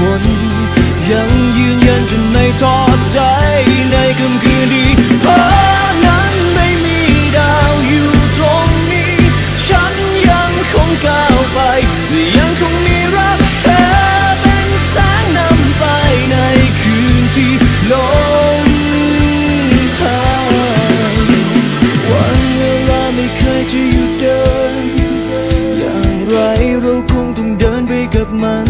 คน ยังยืนยันจนไม่ทอดใจในค่ำคืนที่ฟ้านั้นไม่มีดาวอยู่ตรงนี้ ฉันยังคงก้าวไปและยังคงมีรักเธอเป็นแสงนำไปในคืนที่ลงทางวันเวลาไม่เคยจะหยุดเดิน อย่างไรเราคงต้องเดินไปกับมัน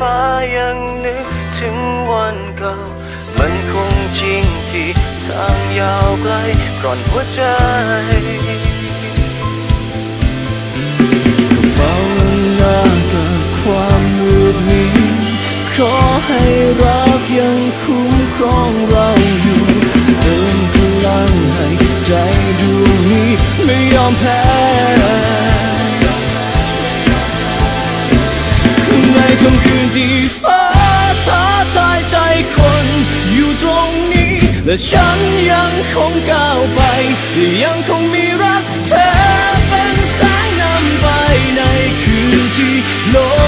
ฟ้ายังนึกถึงวันเก่า มันคงจริงที่ทางยาวไกลก่อนหัวใจเฝ้าหน้ากับความมืดมิดขอให้รักยังคุ้มครองเราอยู่เติมพลังให้ใจดวงนี้ไม่ยอมแพ้ และฉันยังคงก้าวไป ยังคงมีรักเธอเป็นแสงนำไปในคืนที่โลก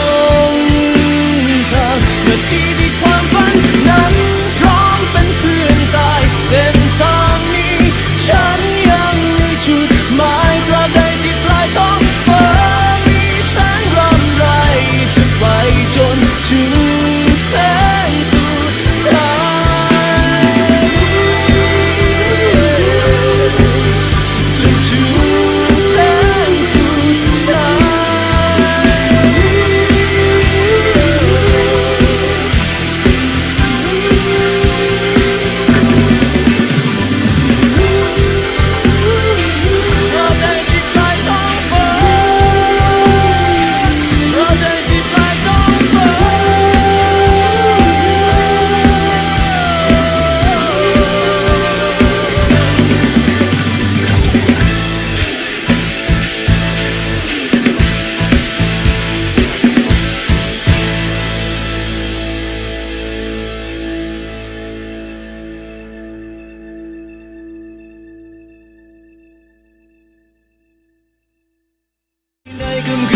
American